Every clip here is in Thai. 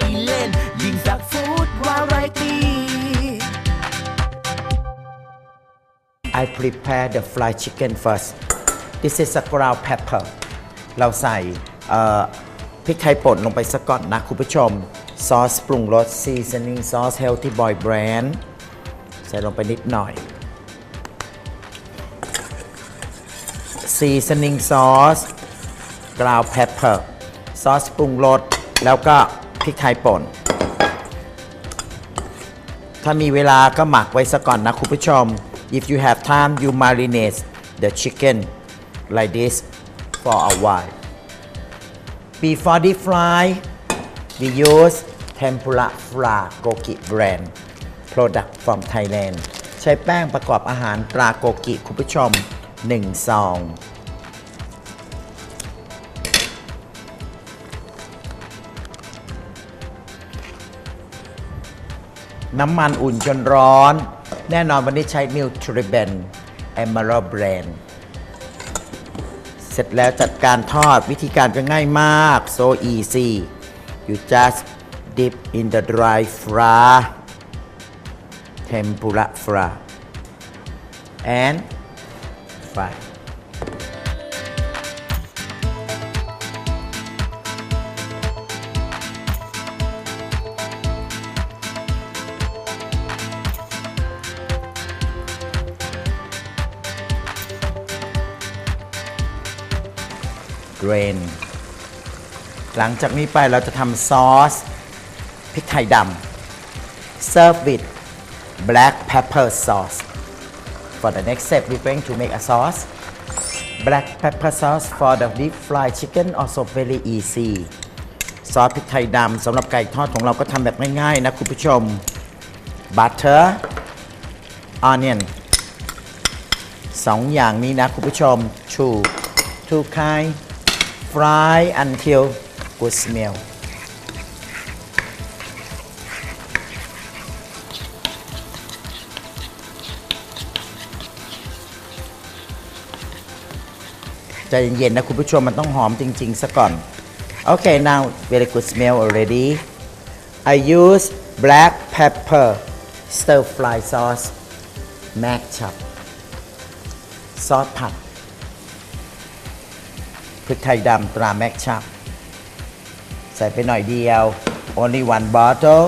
ไปเล่นยิงสักฟูดวาไรตี้ I prepare the fried chicken first This is a ground pepper เราใส่พริกไทยป่นลงไปสักก่อนนะคุณผู้ชม ซอสปรุงรส seasoning ซอส healthy boy brand ใส่ลงไปนิดหน่อย seasoning ซอส ground pepper ซอสปรุงรสแล้วก็พริกไทยป่น ถ้ามีเวลาก็หมักไว้ซะก่อนนะ คุณผู้ชม if you have time you marinate the chicken like this for a while before deep fry we use tempura fra g o k i brand product from Thailand ใช้แป้งประกอบอาหารปลาโกกิคุณผู้ชม1ซองน้ำมันอุ่นจนร้อน แน่นอนวันนี้ใช้นิวทริเบนแอมเบอร์แบรนด์เสร็จแล้วจัดการทอดวิธีการก็ง่ายมาก so easy you just dip in the dry fra tempura fra and fry รนหลังจากนี้ไปเราจะทำซอสพริกไทยดำ serve with black pepper sauce for the next step we're going to make a sauce black pepper sauce for the deep fried chicken also very easy ซอสพริกไทยดำสำหรับไก่ทอดของเราก็ทำแบบง่ายๆนะคุณผู้ชม butter onion สองอย่างนี้นะคุณผู้ชม two two kind fry until good smell. จจะะเย็นนนๆๆคุณผู้้ชมมมัตอองงหริซก่อน Okay, now very good smell already. I use black pepper stir fry sauce, mac c h u p ซอสผัดพริกไทยดำตราแม็กชับใส่ไปหน่อยเดียว only one bottle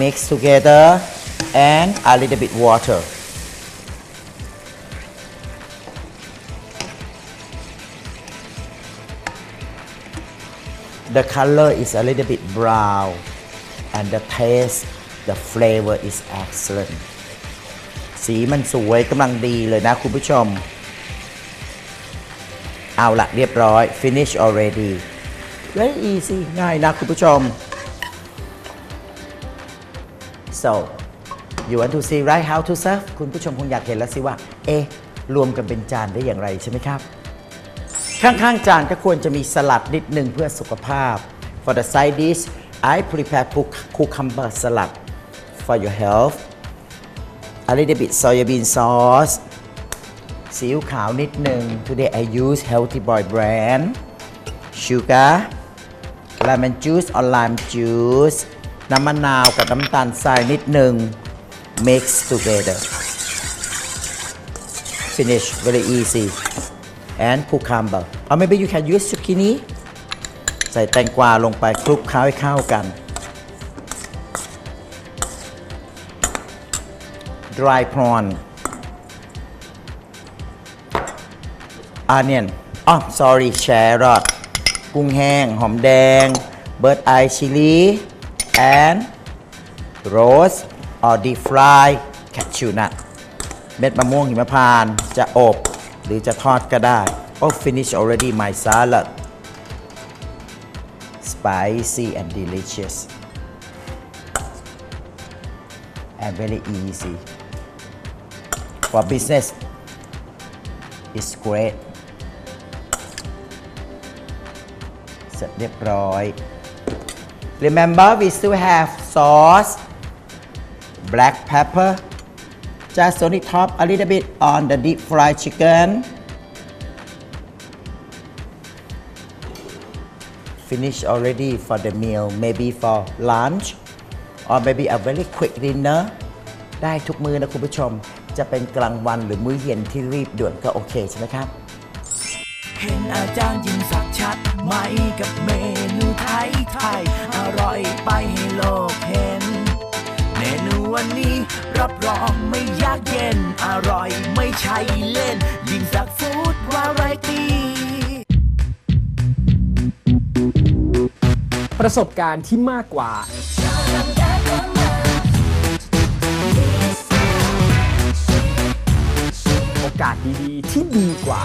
mix together and a little bit water the color is a little bit brown and the taste the flavor is excellent สีมันสวยกำลังดีเลยนะคุณผู้ชมเอาละเรียบร้อย finish already very easy ง่ายนะคุณผู้ชม so you want to see right how to serve คุณผู้ชมคงอยากเห็นแล้วสิว่าเอ๊รวมกันเป็นจานได้อย่างไรใช่ไหมครับ ข้างๆจานก็ควรจะมีสลัดนิดหนึ่งเพื่อสุขภาพ for the side dish I prepare cucumber salad for your health a little bit s o y bean sauce สีอขาวนิดหนึ่ง today I use healthy boy brand sugar lemon juice or lime juice น้ำมะนาวกับน้ำตาลทรายนิดหนึ่ง mix together finish very easy and cucumber or maybe you can use zucchini ใส่แตงกวาลงไปคลุกเคล้าให้เข้ากัน dry prawn onion อ๋อ sorry carrot กุ้งแห้ง หอมแดง bird eye chili and roast or deep fry cashew nut เม็ดมะม่วงหิมพานต์จะอบ หรือจะทอดก็ได้ Oh finish already my salad spicy and delicious and very easy for business it's great เสร็จเรียบร้อย Remember we still have sauce black pepper just on l y top a little bit on the deep fried chicken finish already for the meal maybe for lunch or maybe a very quick dinner ได้ทุกมือนะคุณผู้ชม จะเป็นกลางวันหรือมื้อเย็นที่รีบด่วนก็โอเคใช่ไหมครับเห็นอาจารย์ยิ้งสักชัดไหมกับเมนูไทยไทยอร่อยไปให้โลกเห็นเมนูวันนี้ รับรองไม่ยากเย็น อร่อยไม่ใช่เล่นยิ้งสักฟู้ดวาไรตี้ประสบการณ์ที่มากกว่า โอกาสดี ๆ ที่ดีกว่า